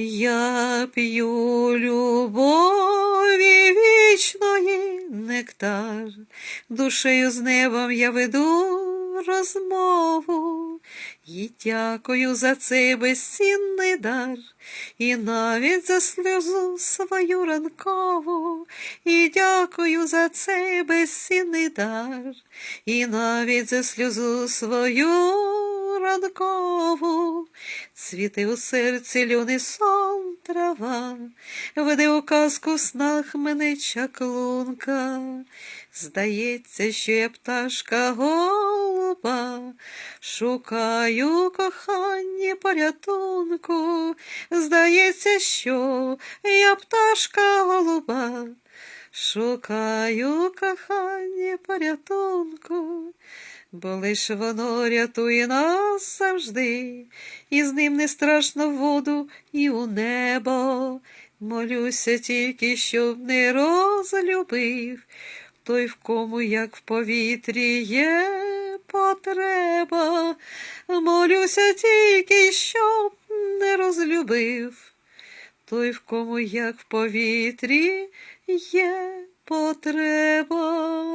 Я п'ю любові вічної нектар, душею з небом я веду розмову, і дякую за цей безцінний дар, і навіть за сльозу свою ранкову, і дякую за цей безцінний дар, і навіть за сльозу свою ранкову, цвіте у серці люни сон трава, веде у казку снах мене чаклунка. Здається, що я пташка голуба, шукаю кохання порятунку. Здається, що я пташка голуба, шукаю кохання порятунку, бо лиш воно рятує нас завжди, і з ним не страшно в воду і у небо. Молюся тільки, щоб не розлюбив той, в кому, як в повітрі, є потреба. Молюся тільки, щоб не розлюбив той, в кому, як в повітрі, є потреба.